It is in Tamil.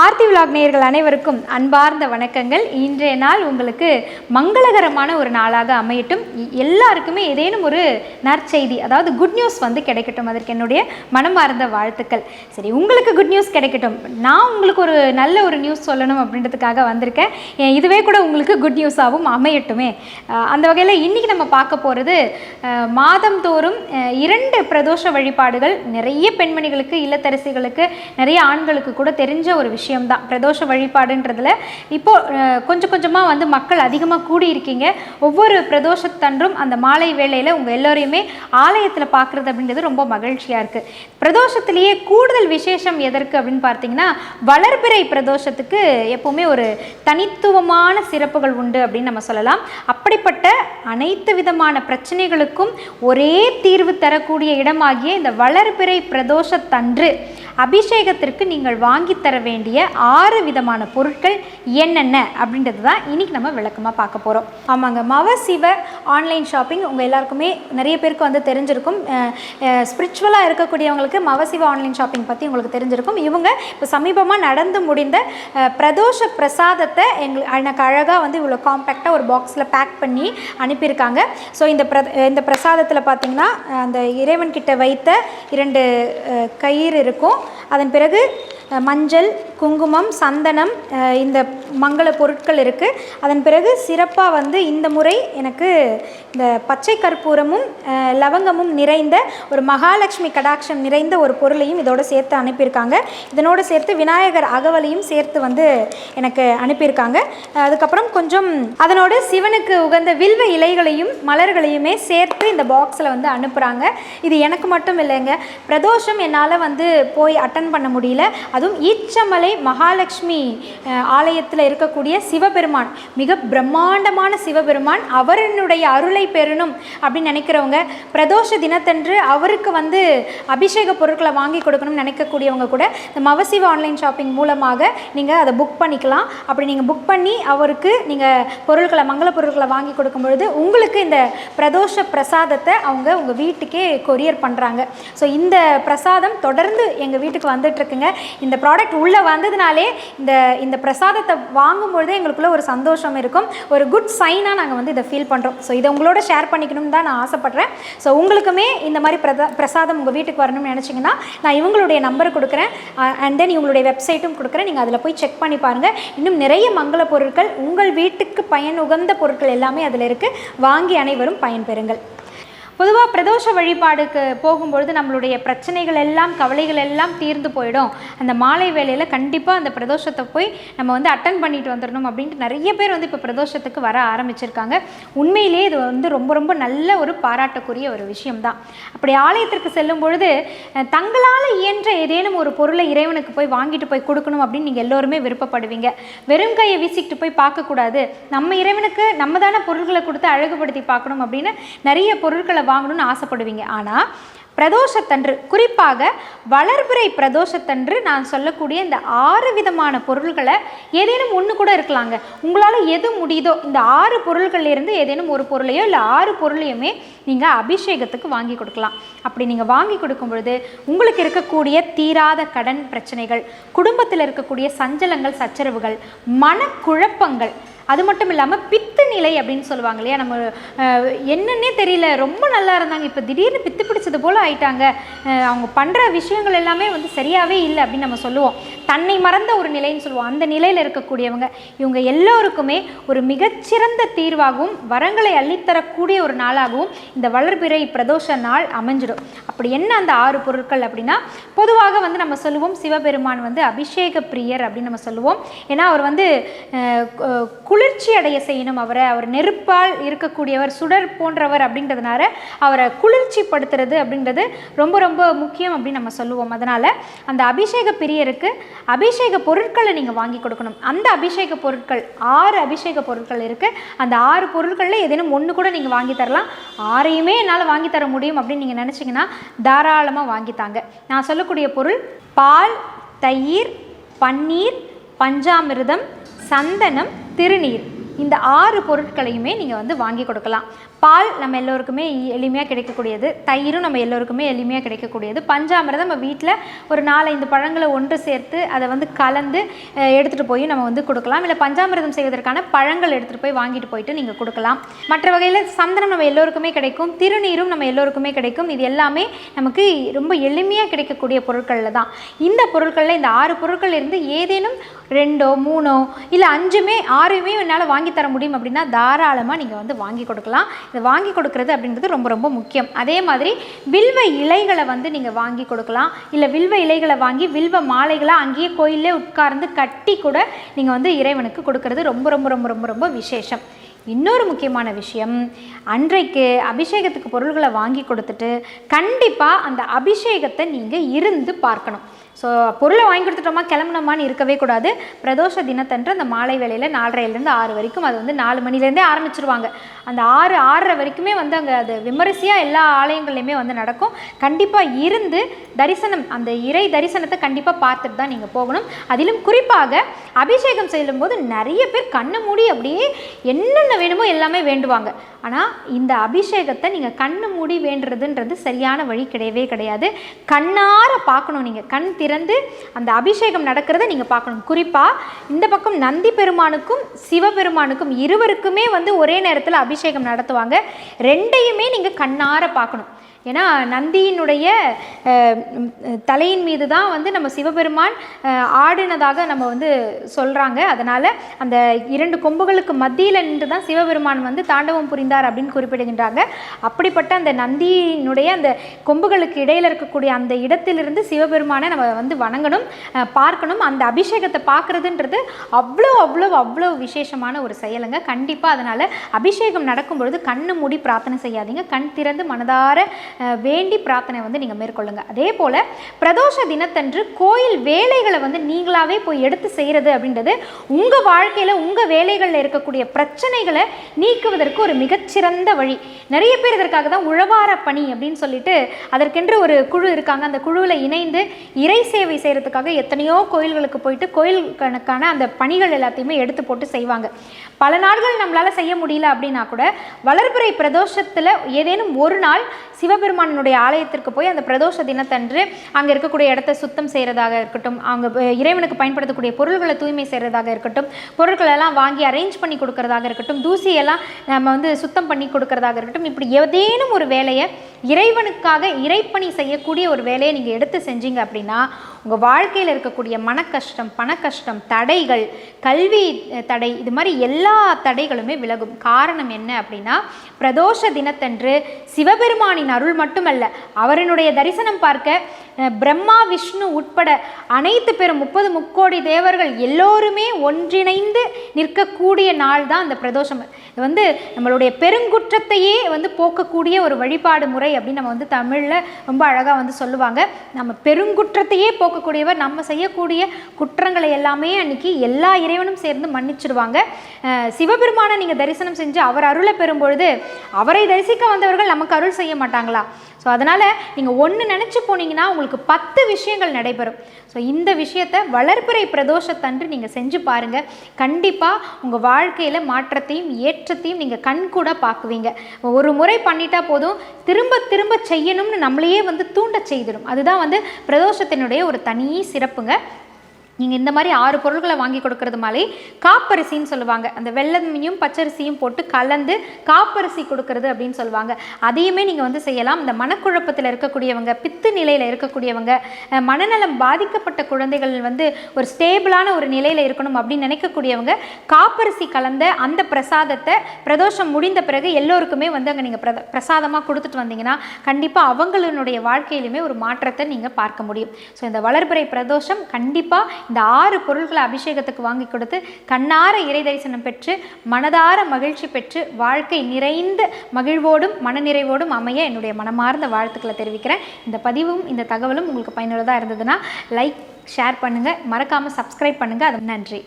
ஆர்த்தி விலாக் நேயர்கள் அனைவருக்கும் அன்பார்ந்த வணக்கங்கள். இன்றைய நாள் உங்களுக்கு மங்களகரமான ஒரு நாளாக அமையட்டும். எல்லாருக்குமே ஏதேனும் ஒரு நற்செய்தி அதாவது குட் நியூஸ் வந்து கிடைக்கட்டும். அதற்கு என்னுடைய மனமார்ந்த வாழ்த்துக்கள். சரி உங்களுக்கு குட் நியூஸ் கிடைக்கட்டும். நான் உங்களுக்கு ஒரு நல்ல ஒரு நியூஸ் சொல்லணும் அப்படின்றதுக்காக வந்திருக்கேன். இதுவே கூட உங்களுக்கு குட் நியூஸாகவும் அமையட்டுமே. அந்த வகையில் இன்றைக்கி நம்ம பார்க்க போகிறது மாதந்தோறும் இரண்டு பிரதோஷ வழிபாடுகள். நிறைய பெண்மணிகளுக்கு இல்லத்தரசிகளுக்கு நிறைய ஆண்களுக்கு கூட தெரிஞ்ச ஒரு விஷயம். விஷயம்தான். பிரதோஷ வழிபாடுன்றதுல இப்போ கொஞ்சம் கொஞ்சமாக வந்து மக்கள் அதிகமாக கூடி இருக்கீங்க ஒவ்வொரு பிரதோஷத்தன்றும் அந்த மாலை வேளையில் உங்கள் எல்லோரையுமே ஆலயத்தில் பார்க்குறது அப்படின்றது ரொம்ப மகிழ்ச்சியாக இருக்குது பிரதோஷத்திலேயே கூடுதல் விசேஷம் எதற்கு அப்படின்னு பார்த்தீங்கன்னா வளர்பிறை பிரதோஷத்துக்கு எப்போவுமே ஒரு தனித்துவமான சிறப்புகள் உண்டு அப்படின்னு நம்ம சொல்லலாம். அப்படிப்பட்ட அனைத்து விதமான பிரச்சனைகளுக்கும் ஒரே தீர்வு தரக்கூடிய இடமாகிய இந்த வளர்பிறை பிரதோஷத்தன்று அபிஷேகத்திற்கு நீங்கள் வாங்கித்தர தர வேண்டிய ஆறு விதமான பொருட்கள் என்னென்ன அப்படின்றது தான் இன்னைக்கு நம்ம விளக்கமாக பார்க்க போகிறோம் ஆமாங்க மவ சிவ ஆன்லைன் ஷாப்பிங் உங்கள் எல்லாருக்குமே நிறைய பேருக்கு வந்து தெரிஞ்சிருக்கும். ஸ்பிரிச்சுவலாக இருக்கக்கூடியவங்களுக்கு மவசிவ ஆன்லைன் ஷாப்பிங் பற்றி உங்களுக்கு தெரிஞ்சிருக்கும். இவங்க இப்போ சமீபமாக நடந்து முடிந்த பிரதோஷ பிரசாதத்தை எங்கள் எனக்கு அழகாக வந்து இவ்வளோ காம்பேக்டாக ஒரு பாக்ஸில் பேக் பண்ணி அனுப்பியிருக்காங்க. ஸோ இந்த பிர இந்த பிரசாதத்தில் பார்த்திங்கன்னா அந்த இறைவன்கிட்ட வைத்த இரண்டு கயிறு இருக்கும். அதன் பிறகு மஞ்சள் குங்குமம் சந்தனம் இந்த மங்கள பொருட்கள் இருக்குது அதன் பிறகு சிறப்பாக வந்து இந்த முறை எனக்கு இந்த பச்சை கற்பூரமும் லவங்கமும் நிறைந்த ஒரு மகாலட்சுமி கடாட்சம் நிறைந்த ஒரு பொருளையும் இதோடு சேர்த்து அனுப்பியிருக்காங்க. இதனோடு சேர்த்து விநாயகர் அகவலையும் சேர்த்து வந்து எனக்கு அனுப்பியிருக்காங்க. அதுக்கப்புறம் கொஞ்சம் அதனோடு சிவனுக்கு உகந்த வில்வ இலைகளையும் மலர்களையுமே சேர்த்து இந்த பாக்ஸில் வந்து அனுப்புகிறாங்க இது எனக்கு மட்டும் இல்லைங்க பிரதோஷம் என்னால் வந்து போய் அட்டன் பண்ண முடியல. அதுவும் ஈச்சமலை மகாலட்சுமி ஆலயத்தில் இருக்கக்கூடிய சிவபெருமான் மிக பிரம்மாண்டமான சிவபெருமான் அவரனுடைய அருளை பெறணும் அப்படின்னு நினைக்கிறவங்க பிரதோஷ தினத்தன்று அவருக்கு வந்து அபிஷேக பொருட்களை வாங்கி கொடுக்கணும்னு நினைக்கக்கூடியவங்க கூட இந்த மவசிவ ஆன்லைன் ஷாப்பிங் மூலமாக நீங்கள் அதை புக் பண்ணிக்கலாம். அப்படி நீங்கள் புக் பண்ணி அவருக்கு நீங்கள் பொருட்களை மங்கள பொருட்களை வாங்கி கொடுக்கும் பொழுது உங்களுக்கு இந்த பிரதோஷ பிரசாதத்தை அவங்க உங்கள் வீட்டுக்கே கொரியர் பண்ணுறாங்க ஸோ இந்த பிரசாதம் தொடர்ந்து எங்கள் வீட்டுக்கு வந்துட்டு இருக்குங்க. இந்த ப்ராடக்ட் உள்ளே வந்ததுனாலே இந்த இந்த பிரசாதத்தை வாங்கும்பொழுதே எங்களுக்குள்ள ஒரு சந்தோஷம் இருக்கும். ஒரு குட் சைனாக நாங்கள் வந்து இதை ஃபீல் பண்ணுறோம் ஸோ இதை உங்களோட ஷேர் பண்ணிக்கணும்னு தான் நான் ஆசைப்பட்றேன். ஸோ உங்களுக்குமே இந்த மாதிரி பிரதா பிரசாதம் உங்கள் வீட்டுக்கு வரணும்னு நினச்சிங்கன்னா நான் இவங்களுடைய நம்பர் கொடுக்குறேன். அண்ட் தென் இவங்களுடைய வெப்சைட்டும் கொடுக்குறேன். நீங்கள் அதில் போய் செக் பண்ணி பாருங்கள் இன்னும் நிறைய மங்கள பொருட்கள் உங்கள் வீட்டுக்கு பயன் உகந்த பொருட்கள் எல்லாமே அதில் இருக்குது வாங்கி அனைவரும் பயன்பெறுங்கள். பொதுவாக பிரதோஷ வழிபாடுக்கு போகும்பொழுது நம்மளுடைய பிரச்சனைகள் எல்லாம் கவலைகள் எல்லாம் தீர்ந்து போயிடும். அந்த மாலை வேலையில் கண்டிப்பாக அந்த பிரதோஷத்தை போய் நம்ம வந்து அட்டன் பண்ணிட்டு வந்துடணும் அப்படின்ட்டு நிறைய பேர் வந்து இப்போ பிரதோஷத்துக்கு வர ஆரம்பிச்சிருக்காங்க. உண்மையிலேயே இது வந்து ரொம்ப ரொம்ப நல்ல ஒரு பாராட்டக்குரிய ஒரு விஷயம்தான். அப்படி ஆலயத்திற்கு செல்லும் பொழுது தங்களால் இயன்ற ஏதேனும் ஒரு பொருளை இறைவனுக்கு போய் வாங்கிட்டு போய் கொடுக்கணும் அப்படின்னு நீங்கள் எல்லோருமே விருப்பப்படுவீங்க. வெறும் கையை வீசிக்கிட்டு போய் பார்க்கக்கூடாது. நம்ம இறைவனுக்கு நம்ம தானே பொருட்களை கொடுத்து அழகுபடுத்தி பார்க்கணும் அப்படின்னு நிறைய பொருட்களை வாங்கணும்னு ஆசைப்படுவீங்க. ஆனால் பிரதோஷத்தன்று குறிப்பாக வளர்பிறை பிரதோஷத்தன்று நான் சொல்லக்கூடிய இந்த ஆறு விதமான பொருள்களை ஏதேனும் ஒன்று கூட இருக்கலாங்க. உங்களால் எது முடியுதோ இந்த ஆறு பொருள்கள்லேருந்து ஏதேனும் ஒரு பொருளையோ இல்லை ஆறு பொருளையுமே நீங்கள் அபிஷேகத்துக்கு வாங்கி கொடுக்கலாம். அப்படி நீங்கள் வாங்கி கொடுக்கும் பொழுது உங்களுக்கு இருக்கக்கூடிய தீராத கடன் பிரச்சனைகள் குடும்பத்தில் இருக்கக்கூடிய சஞ்சலங்கள் சச்சரவுகள் மனக்குழப்பங்கள் அது மட்டும் இல்லாமல் பித்து நிலை அப்படின்னு சொல்லுவாங்க இல்லையா? நம்ம என்னன்னே தெரியல. ரொம்ப நல்லா இருந்தாங்க. இப்போ திடீர்னு பித்து பிடிச்சது போல் ஆயிட்டாங்க. அவங்க பண்ணுற விஷயங்கள் எல்லாமே வந்து சரியாகவே இல்லை அப்படின்னு நம்ம சொல்லுவோம். தன்னை மறந்த ஒரு நிலைன்னு சொல்லுவோம். அந்த நிலையில் இருக்கக்கூடியவங்க இவங்க எல்லோருக்குமே ஒரு மிகச்சிறந்த தீர்வாகவும் வரங்களை அள்ளித்தரக்கூடிய ஒரு நாளாகவும் இந்த வளர்பிறை பிரதோஷ நாள் அமைஞ்சிடும். அப்படி என்ன அந்த ஆறு பொருட்கள் அப்படின்னா பொதுவாக வந்து நம்ம சொல்லுவோம் சிவபெருமான் வந்து அபிஷேக பிரியர் அப்படின்னு நம்ம சொல்லுவோம். ஏன்னா அவர் வந்து குளிர்ச்சி அடைய செய்யணும் அவரை. அவர் நெருப்பால் இருக்கக்கூடியவர் சுடர் போன்றவர் அப்படின்றதுனால அவரை குளிர்ச்சிப்படுத்துறது அப்படின்றது ரொம்ப ரொம்ப முக்கியம் அப்படின்னு நம்ம சொல்லுவோம். அதனால் அந்த அபிஷேக பிரியருக்கு அபிஷேக பொருட்களை நீங்கள் வாங்கி கொடுக்கணும். அந்த அபிஷேக பொருட்கள் ஆறு அபிஷேக பொருட்கள் இருக்குது அந்த ஆறு பொருட்களில் ஏதேனும் ஒன்று கூட நீங்கள் வாங்கி தரலாம். ஆறையுமே என்னால் வாங்கி தர முடியும் அப்படின்னு நீங்கள் நினச்சிங்கன்னா தாராளமாக வாங்கித்தாங்க நான் சொல்லக்கூடிய பொருள் பால் தயிர் பன்னீர் பஞ்சாமிர்தம் சந்தனம் திருநீர். இந்த ஆறு பொருட்களையுமே நீங்கள் வந்து வாங்கி கொடுக்கலாம். பால் நம்ம எல்லோருக்குமே எளிமையாக கிடைக்கக்கூடியது. தயிரும் நம்ம எல்லோருக்குமே எளிமையாக கிடைக்கக்கூடியது. பஞ்சாமிரதம் நம்ம வீட்டில் ஒரு நாலஞ்சு பழங்களை ஒன்று சேர்த்து அதை வந்து கலந்து எடுத்துகிட்டு போய் நம்ம வந்து கொடுக்கலாம். இல்லை பஞ்சாமிரதம் செய்வதற்கான பழங்கள் எடுத்துகிட்டு போய் வாங்கிட்டு போயிட்டு நீங்கள் கொடுக்கலாம். மற்ற வகையில் சந்தனம் நம்ம எல்லோருக்குமே கிடைக்கும். திருநீரும் நம்ம எல்லோருக்குமே கிடைக்கும். இது எல்லாமே நமக்கு ரொம்ப எளிமையாக கிடைக்கக்கூடிய பொருட்களில் தான். இந்த பொருட்களில் இந்த ஆறு பொருட்கள் இருந்து ஏதேனும் ரெண்டோ மூணோ இல்லை அஞ்சுமே ஆறுமே என்னால் வாங்கி தர முடியும் அப்படின்னா தாராளமாக நீங்கள் வந்து வாங்கி கொடுக்கலாம். இதை வாங்கி கொடுக்கறது அப்படின்றது ரொம்ப ரொம்ப முக்கியம். அதே மாதிரி வில்வ இலைகளை வந்து நீங்கள் வாங்கி கொடுக்கலாம். இல்லை வில்வ இலைகளை வாங்கி வில்வ மாலைகளை அங்கேயே கோயிலே உட்கார்ந்து கட்டி கூட நீங்கள் வந்து இறைவனுக்கு கொடுக்கறது ரொம்ப ரொம்ப ரொம்ப ரொம்ப ரொம்ப விசேஷம். இன்னொரு முக்கியமான விஷயம் அன்றைக்கு அபிஷேகத்துக்கு பொருள்களை வாங்கி கொடுத்துட்டு கண்டிப்பாக அந்த அபிஷேகத்தை நீங்கள் இருந்து பார்க்கணும். ஸோ பொருளை வாங்கி கொடுத்துட்டோமா கிளம்புனோமான்னு இருக்கவே கூடாது. பிரதோஷ தினத்தன்று அந்த மாலை வேலையில் நாலரைலேருந்து ஆறு வரைக்கும் அது வந்து நாலு மணிலேருந்தே ஆரம்பிச்சிருவாங்க. அந்த ஆறு ஆறரை வரைக்குமே வந்து அங்கே அது விமரிசையாக எல்லா ஆலயங்கள்லையுமே வந்து நடக்கும். கண்டிப்பாக இருந்து தரிசனம் அந்த இறை தரிசனத்தை கண்டிப்பாக பார்த்துட்டு தான் நீங்கள் போகணும். அதிலும் குறிப்பாக அபிஷேகம் செய்யும்போது நிறைய பேர் கண்ணை மூடி அப்படியே என்னென்ன வேணுமோ எல்லாமே வேண்டுவாங்க. ஆனால் இந்த அபிஷேகத்தை நீங்கள் கண்ணு மூடி வேண்டுறதுன்றது சரியான வழி கிடையவே கிடையாது. கண்ணார பார்க்கணும் நீங்கள் கண் திறந்து அந்த அபிஷேகம் நடக்கிறத நீங்கள் பார்க்கணும். குறிப்பாக இந்த பக்கம் நந்தி பெருமானுக்கும் சிவபெருமானுக்கும் இருவருக்குமே வந்து ஒரே நேரத்தில் அபிஷேகம் நடத்துவாங்க. ரெண்டையுமே நீங்கள் கண்ணார பார்க்கணும். ஏன்னா நந்தியினுடைய தலையின் மீது தான் வந்து நம்ம சிவபெருமான் ஆடினதாக நம்ம வந்து சொல்கிறாங்க அதனால் அந்த இரண்டு கொம்புகளுக்கு மத்தியில் நின்று தான் சிவபெருமான் வந்து தாண்டவம் புரிந்தார் அப்படின்னு குறிப்பிடுகின்றாங்க. அப்படிப்பட்ட அந்த நந்தியினுடைய அந்த கொம்புகளுக்கு இடையில் இருக்கக்கூடிய அந்த இடத்திலிருந்து சிவபெருமானை நம்ம வந்து வணங்கணும் பார்க்கணும். அந்த அபிஷேகத்தை பார்க்குறதுன்றது அவ்வளோ அவ்வளோ அவ்வளோ விசேஷமான ஒரு செயலுங்க. கண்டிப்பாக அதனால் அபிஷேகம் நடக்கும் பொழுது கண்ணு மூடி பிரார்த்தனை செய்யாதீங்க. கண் திறந்து மனதார வேண்டி பிரார்த்தனை வந்து நீங்கள் மேற்கொள்ளுங்க. அதே போல் பிரதோஷ தினத்தன்று கோயில் வேலைகளை வந்து நீங்களாகவே போய் எடுத்து செய்கிறது அப்படின்றது உங்கள் வாழ்க்கையில் உங்கள் வேலைகளில் இருக்கக்கூடிய பிரச்சனைகளை நீக்குவதற்கு ஒரு மிகச்சிறந்த வழி. நிறைய பேர் இதற்காக தான் உழவார பணி அப்படின்னு சொல்லிட்டு அதற்கென்று ஒரு குழு இருக்காங்க. அந்த குழுவில் இணைந்து இறை சேவை செய்கிறதுக்காக எத்தனையோ கோயில்களுக்கு போயிட்டு கோயில் கணக்கான அந்த பணிகள் எல்லாத்தையுமே எடுத்து போட்டு செய்வாங்க. பல நாட்கள் நம்மளால் செய்ய முடியல அப்படின்னா கூட வளர்பிறை பிரதோஷத்தில் ஏதேனும் ஒரு நாள் சிவ சிவபெருமானனுடைய ஆலயத்திற்கு போய் அந்த பிரதோஷ தினத்தன்று அங்கே இருக்கக்கூடிய இடத்த சுத்தம் செய்கிறதாக இருக்கட்டும் அவங்க இறைவனுக்கு பயன்படுத்தக்கூடிய பொருள்களை தூய்மை செய்கிறதாக இருக்கட்டும் பொருட்களெல்லாம் வாங்கி அரேஞ்ச் பண்ணி கொடுக்கறதாக இருக்கட்டும் தூசியெல்லாம் நம்ம வந்து சுத்தம் பண்ணி கொடுக்கறதாக இருக்கட்டும் இப்படி ஏதேனும் ஒரு வேலையை இறைவனுக்காக இறைப்பணி செய்யக்கூடிய ஒரு வேலையை நீங்கள் எடுத்து செஞ்சீங்க அப்படின்னா உங்கள் வாழ்க்கையில் இருக்கக்கூடிய மன கஷ்டம் பண கஷ்டம் தடைகள் கல்வி தடை இது மாதிரி எல்லா தடைகளுமே விலகும். காரணம் என்ன அப்படின்னா பிரதோஷ தினத்தன்று சிவபெருமானின் அருள் மட்டுமல்ல அவரனுடைய தரிசனம் பார்க்க பிரம்மா விஷ்ணு உட்பட அனைத்து பெரும் முப்பது முக்கோடி தேவர்கள் எல்லோருமே ஒன்றிணைந்து நிற்கக்கூடிய நாள் தான் அந்த பிரதோஷம். இது வந்து நம்மளுடைய பெருங்குற்றத்தையே வந்து போக்கக்கூடிய ஒரு வழிபாடு முறை அப்படின்னு நம்ம வந்து தமிழில் ரொம்ப அழகாக வந்து சொல்லுவாங்க. நம்ம பெருங்குற்றத்தையே போக்கக்கூடியவர் நம்ம செய்யக்கூடிய குற்றங்களை எல்லாமே அன்னைக்கு எல்லா இறைவனும் சேர்ந்து மன்னிச்சிடுவாங்க. சிவபெருமானை நீங்கள் தரிசனம் செஞ்சு அவர் அருளை பெறும் பொழுது அவரை தரிசிக்க வந்தவர்கள் நமக்கு அருள் செய்ய மாட்டாங்களா? ஸோ அதனால் நீங்கள் ஒன்று நினச்சி போனீங்கன்னா உங்களுக்கு பத்து விஷயங்கள் நடைபெறும். ஸோ இந்த விஷயத்தை வளர்ப்புறை பிரதோஷத்தன்று நீங்கள் செஞ்சு பாருங்கள் கண்டிப்பாக உங்கள் வாழ்க்கையில் மாற்றத்தையும் ஏற்றத்தையும் நீங்கள் கண் கூட பார்க்குவீங்க. ஒரு முறை பண்ணிட்டா போதும். திரும்ப திரும்ப செய்யணும்னு நம்மளையே வந்து தூண்ட செய்திடும். அதுதான் வந்து பிரதோஷத்தினுடைய ஒரு தனி சிறப்புங்க. நீங்கள் இந்த மாதிரி ஆறு பொருட்களை வாங்கி கொடுக்கறது மாதிரி காப்பரிசின்னு சொல்லுவாங்க. அந்த வெள்ளமையும் பச்சரிசியும் போட்டு கலந்து காப்பரிசி கொடுக்கறது அப்படின்னு சொல்லுவாங்க. அதையுமே நீங்கள் வந்து செய்யலாம். இந்த மனக்குழப்பத்தில் இருக்கக்கூடியவங்க பித்து நிலையில் இருக்கக்கூடியவங்க மனநலம் பாதிக்கப்பட்ட குழந்தைகள் வந்து ஒரு ஸ்டேபிளான ஒரு நிலையில் இருக்கணும் அப்படின்னு நினைக்கக்கூடியவங்க காப்பரிசி கலந்த அந்த பிரசாதத்தை பிரதோஷம் முடிந்த பிறகு எல்லோருக்குமே வந்து அங்கே நீங்கள் பிரத பிரசாதமாக கொடுத்துட்டு வந்தீங்கன்னா கண்டிப்பாக அவங்களுடைய வாழ்க்கையிலுமே ஒரு மாற்றத்தை நீங்கள் பார்க்க முடியும். ஸோ இந்த வளர்பிறை பிரதோஷம் கண்டிப்பாக இந்த ஆறு பொருள்களை அபிஷேகத்துக்கு வாங்கி கொடுத்து கண்ணார இறை தரிசனம் பெற்று மனதார மகிழ்ச்சி பெற்று வாழ்க்கை நிறைந்த மகிழ்வோடும் மனநிறைவோடும் அமைய என்னுடைய மனமார்ந்த வாழ்த்துக்களை தெரிவிக்கிறேன். இந்த பதிவும் இந்த தகவலும் உங்களுக்கு பயனுள்ளதாக இருந்ததுன்னா லைக் ஷேர் பண்ணுங்கள் மறக்காமல் சப்ஸ்கிரைப் பண்ணுங்கள் அது நன்றி.